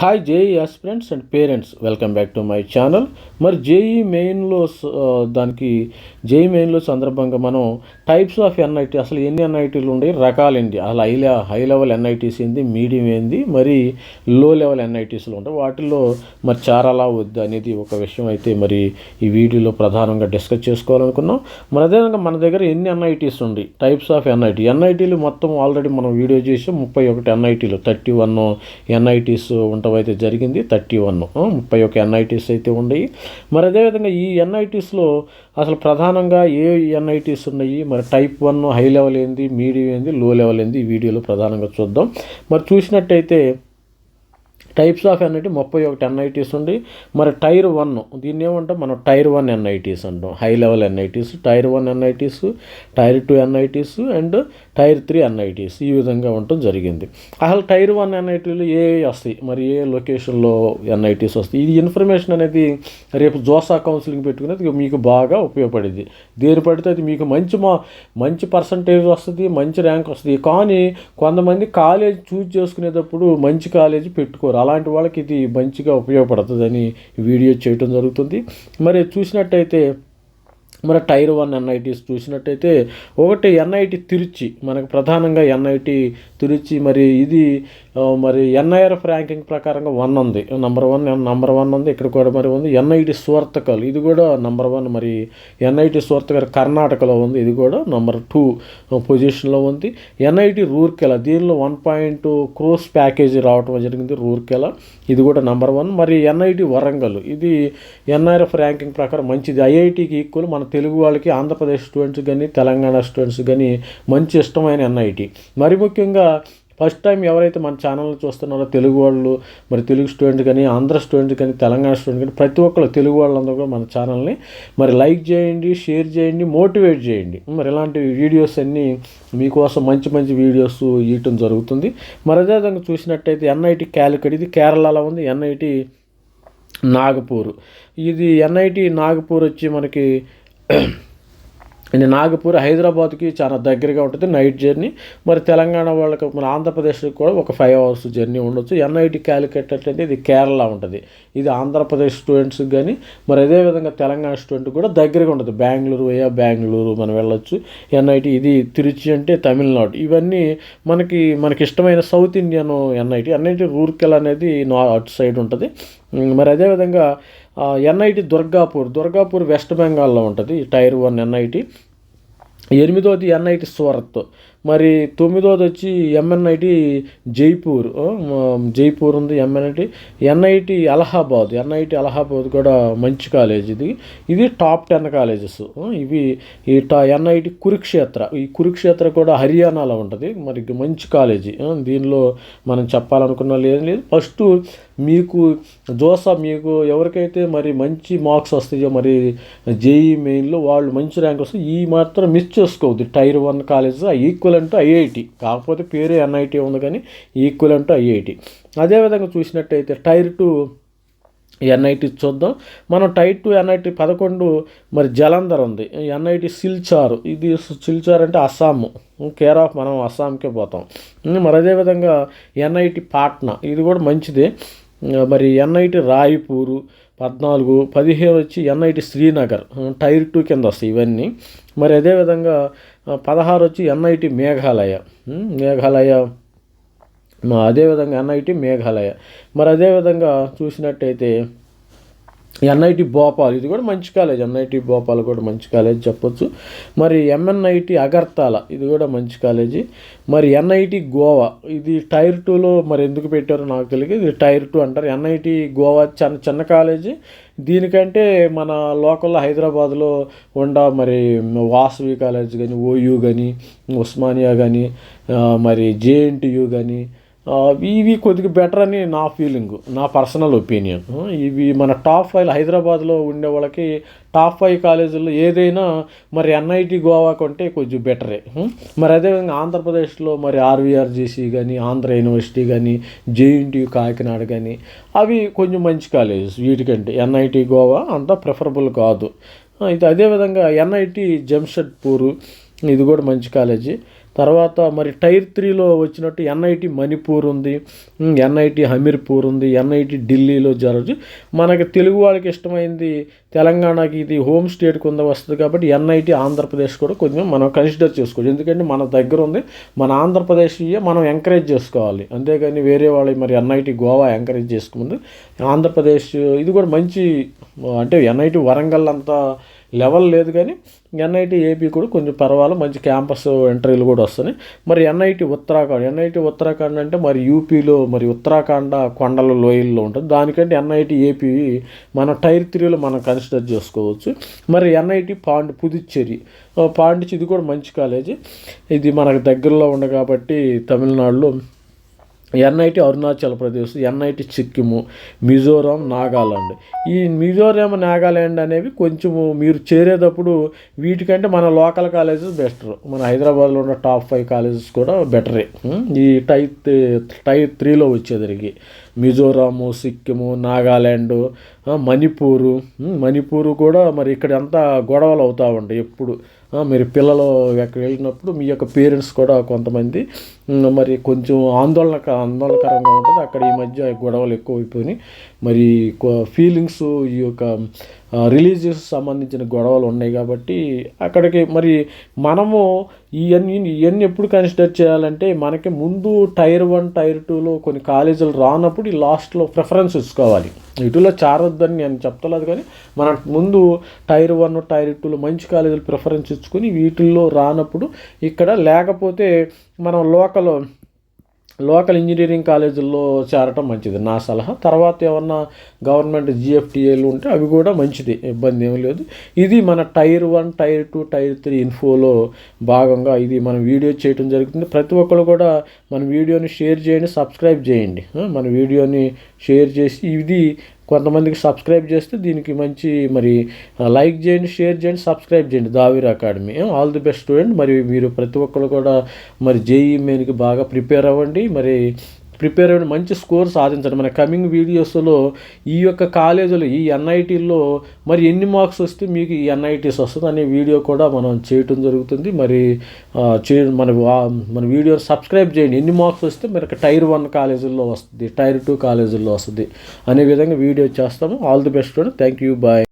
Hi JEE aspirants and parents welcome back to my channel మరి JEE మెయిన్లో దానికి JEE మెయిన్లో సందర్భంగా మనం టైప్స్ ఆఫ్ ఎన్ఐటి అసలు ఎన్ని ఎన్ఐటీలు ఉన్నాయి? రకాలు ఏంటి? అసలు హై లె హై లెవెల్ ఎన్ఐటీస్ ఏంది? మీడియం ఏంది? మరి లో లెవెల్ ఎన్ఐటీస్లు ఉంటాయి. వాటిల్లో మరి చారాలా వద్దు అనేది ఒక విషయం అయితే మరి ఈ వీడియోలో ప్రధానంగా డిస్కస్ చేసుకోవాలనుకున్నాం. మరి అదేవిధంగా మన దగ్గర ఎన్ని ఎన్ఐటీస్ ఉంది? టైప్స్ ఆఫ్ ఎన్ఐటీ ఎన్ఐటీలు మొత్తం ఆల్రెడీ మనం వీడియో చేసి. ముప్పై ఒకటి ఎన్ఐటీలు థర్టీ వన్ ఎన్ఐటీస్ అయితే జరిగింది. Thirty one. ముప్పై ఒక ఎన్ఐటీస్ అయితే ఉన్నాయి. మరి అదేవిధంగా ఈ ఎన్ఐటీస్లో అసలు ప్రధానంగా ఏ ఎన్ఐటీస్ ఉన్నాయి? మరి టైప్ వన్ హై లెవెల్ ఏంది? మీడియం ఏంది? లో లెవెల్ ఏంది? ఈ వీడియోలో ప్రధానంగా చూద్దాం. మరి చూసినట్టయితే టైప్స్ ఆఫ్ ఎన్ఐటీ ముప్పై ఒకటి ఎన్ఐటీస్ ఉంది మరి టైర్ వన్ దీన్ని ఏమంటాం? మనం టైర్ వన్ ఎన్ఐటీస్ అంటాం. High level NITs tier one NITs tier two NITs and tier three NITs ఈ విధంగా ఉండటం జరిగింది. అసలు టైర్ వన్ ఎన్ఐటీలు ఏ వస్తాయి? మరి ఏ లొకేషన్లో ఎన్ఐటీస్ వస్తాయి? ఈ ఇన్ఫర్మేషన్ అనేది రేపు జోసా కౌన్సిలింగ్ పెట్టుకునేది మీకు బాగా ఉపయోగపడింది. దేని పడితే అది మీకు మంచి మా మంచి పర్సంటేజ్ వస్తుంది మంచి ర్యాంక్ వస్తుంది. కానీ కొంతమంది కాలేజ్ చూజ్ చేసుకునేటప్పుడు మంచి కాలేజీ పెట్టుకోరు. అలాంటి వాళ్ళకి ఇది మంచిగా ఉపయోగపడుతుందని వీడియో చేయటం జరుగుతుంది. మరి చూసినట్టయితే మరి టైర్ వన్ ఎన్ఐటీస్ చూసినట్టయితే ఒకటి ఎన్ఐటి తిరుచి మనకు ప్రధానంగా ఎన్ఐటి తిరుచి మరి ఇది మరి ఎన్ఐఆర్ఎఫ్ ర్యాంకింగ్ ప్రకారంగా వన్ ఉంది. నంబర్ వన్ నంబర్ వన్ ఉంది. ఇక్కడ కూడా మరి ఉంది. ఎన్ఐటి సూర్తకల్ ఇది కూడా నంబర్ వన్ మరి ఎన్ఐటి సూర్తకల్ కర్ణాటకలో ఉంది. ఇది కూడా నంబర్ టూ పొజిషన్లో ఉంది. ఎన్ఐటి రూర్కెల దీనిలో వన్ పాయింట్ క్రోస్ ప్యాకేజీ రావటం జరిగింది రూర్కెల. ఇది కూడా నంబర్ వన్ మరి ఎన్ఐటి వరంగల్ ఇది ఎన్ఐఆర్ఎఫ్ ర్యాంకింగ్ ప్రకారం మంచిది. ఐఐటికి ఈక్వల్ మన తెలుగు వాళ్ళకి ఆంధ్రప్రదేశ్ స్టూడెంట్స్ కానీ తెలంగాణ స్టూడెంట్స్ కానీ మంచి ఇష్టమైన ఎన్ఐటి మరి ముఖ్యంగా ఫస్ట్ టైం ఎవరైతే మన ఛానల్ చూస్తున్నారో తెలుగు వాళ్ళు మరి తెలుగు స్టూడెంట్ కానీ ఆంధ్ర స్టూడెంట్ కానీ తెలంగాణ స్టూడెంట్ కానీ ప్రతి ఒక్కరు తెలుగు వాళ్ళందరూ కూడా మన ఛానల్ని మరి లైక్ చేయండి షేర్ చేయండి మోటివేట్ చేయండి. మరి ఇలాంటి వీడియోస్ అన్నీ మీకోసం మంచి మంచి వీడియోస్ ఇవ్వటం జరుగుతుంది. మరి అదేవిధంగా చూసినట్టయితే ఎన్ఐటి క్యాలికట్ ఇది కేరళలో ఉంది. ఎన్ఐటి నాగపూర్. ఇది ఎన్ఐటి నాగపూర్ వచ్చి మనకి ఇది నాగపూర్ హైదరాబాద్కి చాలా దగ్గరగా ఉంటుంది నైట్ జర్నీ. మరి తెలంగాణ వాళ్ళకి మన ఆంధ్రప్రదేశ్కి కూడా ఒక ఫైవ్ అవర్స్ జర్నీ ఉండొచ్చు. ఎన్ఐటి క్యాలికట్ అంటే ఇది కేరళ ఉంటుంది. ఇది ఆంధ్రప్రదేశ్ స్టూడెంట్స్కి కానీ మరి అదేవిధంగా తెలంగాణ స్టూడెంట్ కూడా దగ్గరగా ఉంటుంది. బెంగళూరు అయ్యా బెంగళూరు మనం వెళ్ళొచ్చు. ఎన్ఐటి ఇది తిరుచి అంటే తమిళనాడు. ఇవన్నీ మనకి మనకి ఇష్టమైన south Indian NIT NIT Rourkela అనేది నా అటు సైడ్ ఉంటుంది మరి అదేవిధంగా ఎన్ఐటి దుర్గాపూర్ దుర్గాపూర్ వెస్ట్ బెంగాల్లో ఉంటుంది టైర్ వన్ ఎన్ఐటి. ఎనిమిదోది ఎన్ఐటి సూరత్. మరి తొమ్మిదోది వచ్చి ఎంఎన్ఐటి జైపూర్. జైపూర్ ఉంది MNIT NIT Allahabad. NIT Allahabad కూడా మంచి కాలేజ్ ఇది. ఇది టాప్ టెన్ కాలేజెస్. ఇవి ఈ టా ఎన్ఐటి కురుక్షేత్ర. ఈ కురుక్షేత్ర కూడా హర్యానాలో ఉంటుంది. మరి మంచి కాలేజీ. దీనిలో మనం చెప్పాలనుకున్న లేదు లేదు. ఫస్ట్ మీకు జోసా మీకు ఎవరికైతే మరి మంచి మార్క్స్ వస్తాయో మరి జేఈ మెయిన్లో వాళ్ళు మంచి ర్యాంక్ వస్తే ఈ మాత్రం మిస్ చేసుకోవద్దు. Tier one college equal equal అంటూ ఐఐటి. కాకపోతే పేరే ఎన్ఐటి ఉంది కానీ ఈక్వల్ అంటూ ఐఐటి. అదేవిధంగా చూసినట్టయితే టైర్ టూ ఎన్ఐటి చూద్దాం. మనం టైర్ టూ ఎన్ఐటి పదకొండు మరి జలంధర్ ఉంది. ఎన్ఐటి సిల్చార్. ఇది సిల్చార్ అంటే అస్సాము. కేర్ ఆఫ్ మనం అస్సాంకే పోతాం. మరి అదేవిధంగా ఎన్ఐటి పాట్నా. ఇది కూడా మంచిదే. మరి ఎన్ఐటి రాయ్పూరు పద్నాలుగు పదిహేను వచ్చి ఎన్ఐటి శ్రీనగర్. టైర్ టూ కింద వస్తాయి ఇవన్నీ. మరి అదేవిధంగా పదహారు వచ్చి ఎన్ఐటి మేఘాలయ. మేఘాలయ. మా అదేవిధంగా ఎన్ఐటి మేఘాలయ. మరి అదేవిధంగా చూసినట్టయితే ఎన్ఐటి భోపాల్ ఇది కూడా మంచి కాలేజ్. ఎన్ఐటి భోపాల్ కూడా మంచి కాలేజ్ చెప్పొచ్చు. మరి ఎంఎన్ఐటి అగర్తాల ఇది కూడా మంచి కాలేజీ. మరి ఎన్ఐటి గోవా ఇది టైర్ టూలో మరి ఎందుకు పెట్టారో నాకు తెలియదు. ఇది టైర్ టూ అంటారు. ఎన్ఐటి గోవా చిన్న చిన్న కాలేజీ. దీనికంటే మన లోకల్లో హైదరాబాద్లో ఉండ మరి వాసవి కాలేజ్ కానీ ఓయూ కానీ ఉస్మానియా కానీ మరి జేఎన్టీయూ కానీ ఇవి కొద్దిగా బెటర్ అని నా ఫీలింగ్ నా పర్సనల్ ఒపీనియన్ ఇవి మన టాప్ ఫైవ్ హైదరాబాద్లో ఉండే వాళ్ళకి టాప్ ఫైవ్ కాలేజీల్లో ఏదైనా మరి ఎన్ఐటి గోవా కంటే కొంచెం బెటరే మరి అదేవిధంగా ఆంధ్రప్రదేశ్లో మరి ఆర్వీఆర్జీసీ కానీ ఆంధ్ర యూనివర్సిటీ కానీ జేఎన్టీయు కాకినాడ కానీ అవి కొంచెం మంచి కాలేజెస్ వీటికంటే. ఎన్ఐటి గోవా అంత ప్రిఫరబుల్ కాదు. అయితే అదేవిధంగా ఎన్ఐటి జంషెడ్పూర్ ఇది కూడా మంచి కాలేజీ. తర్వాత మరి టైర్ త్రీలో వచ్చినట్టు ఎన్ఐటి మణిపూర్ ఉంది ఎన్ఐటి హమీర్పూర్ ఉంది ఎన్ఐటి ఢిల్లీలో జరగదు మనకి తెలుగు వాళ్ళకి ఇష్టమైంది తెలంగాణకి ఇది హోమ్ స్టేట్ కింద వస్తుంది కాబట్టి ఎన్ఐటి ఆంధ్రప్రదేశ్ కూడా కొంచెం మనం కన్సిడర్ చేసుకోవచ్చు. ఎందుకంటే మన దగ్గర ఉంది మన ఆంధ్రప్రదేశ్ మనం ఎంకరేజ్ చేసుకోవాలి. అంతేగాని వేరే వాళ్ళు మరి ఎన్ఐటి గోవా ఎంకరేజ్ చేసుకుంది ఆంధ్రప్రదేశ్ ఇది కూడా మంచి అంటే ఎన్ఐటి వరంగల్ అంతా లెవెల్ లేదు కానీ ఎన్ఐటి ఏపీ కూడా కొంచెం పర్వాలేదు. మంచి క్యాంపస్ ఎంట్రీలు కూడా వస్తున్నాయి. మరి ఎన్ఐటి ఉత్తరాఖండ్ ఎన్ఐటి ఉత్తరాఖండ్ అంటే మరి యూపీలో మరి ఉత్తరాఖండ కొండల లోయల్లో ఉంటుంది. దానికంటే ఎన్ఐటి ఏపీ మన టైర్ త్రీలో మనం కన్సిడర్ చేసుకోవచ్చు. మరి ఎన్ఐటి పాండ్ పుదుచ్చేరి. పాండిచ్చి ఇది కూడా మంచి కాలేజీ. ఇది మనకు దగ్గరలో ఉంది కాబట్టి తమిళనాడులో ఎన్ఐటి అరుణాచల్ ప్రదేశ్ ఎన్ఐటి సిక్కిము మిజోరాం నాగాలాండ్. ఈ మిజోరాం నాగాలాండ్ అనేవి కొంచెము మీరు చేరేటప్పుడు వీటికంటే మన లోకల్ కాలేజెస్ బెటర్. మన హైదరాబాద్లో ఉన్న టాప్ ఫైవ్ కాలేజెస్ కూడా బెటరే. ఈ టైప్ టైప్ త్రీలో వచ్చేదరికి. మిజోరాము సిక్కిము నాగాలాండు మణిపూరు. మణిపూరు కూడా మరి ఇక్కడ అంతా గొడవలు అవుతూ ఉంటాయి ఎప్పుడు. మీరు పిల్లలు ఎక్కడ వెళ్ళినప్పుడు మీ యొక్క పేరెంట్స్ కూడా కొంతమంది మరి కొంచెం ఆందోళన ఆందోళనకరంగా ఉంటుంది. అక్కడ ఈ మధ్య గొడవలు ఎక్కువ అయిపోయినాయి మరి ఫీలింగ్స్ ఈ యొక్క రిలీజియస్ సంబంధించిన గొడవలు ఉన్నాయి కాబట్టి అక్కడికి మరి మనము ఇవన్నీ ఇవన్నీ ఎప్పుడు కన్సిడర్ చేయాలంటే మనకి ముందు టైర్ వన్ టైర్ టూలో కొన్ని కాలేజీలు రానప్పుడు ఈ లాస్ట్లో ప్రిఫరెన్స్ ఇచ్చుకోవాలి ఇటులో చారొద్దని నేను చెప్తలేదు కానీ మన ముందు టైర్ వన్ టైర్ టూలో మంచి కాలేజీలు ప్రిఫరెన్స్ ఇచ్చుకొని వీటిల్లో రానప్పుడు ఇక్కడ లేకపోతే మనం లోకల్ లోకల్ ఇంజనీరింగ్ కాలేజీల్లో చేరటం మంచిది. నా సలహా. తర్వాత ఏమన్నా గవర్నమెంట్ జిఎఫ్టిఏలు ఉంటే అవి కూడా మంచిది. ఇబ్బంది ఏమీ లేదు. ఇది మన tier one tier two tier three ఇన్ఫోలో భాగంగా ఇది మనం వీడియో చేయడం జరుగుతుంది. ప్రతి ఒక్కరు కూడా మన వీడియోని షేర్ చేయండి సబ్స్క్రైబ్ చేయండి. మన వీడియోని షేర్ చేసి ఇది కొంతమందికి సబ్స్క్రైబ్ చేస్తే దీనికి మంచి మరి లైక్ చేయండి షేర్ చేయండి సబ్స్క్రైబ్ చేయండి. దావీర్ academy. All the best student. మరి మీరు ప్రతి ఒక్కరు కూడా మరి జేఈ మెయిన్కి బాగా ప్రిపేర్ అవ్వండి. మరి ప్రిపేర్ అవ్వండి మంచి స్కోర్ సాధించండి. మన కమింగ్ వీడియోస్లో ఈ యొక్క కాలేజీలో ఈ ఎన్ఐటీల్లో మరి ఎన్ని మార్క్స్ వస్తే మీకు ఈ ఎన్ఐటీస్ వస్తుంది అనే వీడియో కూడా మనం చేయటం జరుగుతుంది. మరి చే మన మన వీడియో సబ్స్క్రైబ్ చేయండి. ఎన్ని మార్క్స్ వస్తే మనకి టైర్ వన్ కాలేజీల్లో వస్తుంది టైర్ టూ కాలేజీల్లో వస్తుంది అనే విధంగా వీడియో చేస్తాము. All the best thank you. Bye.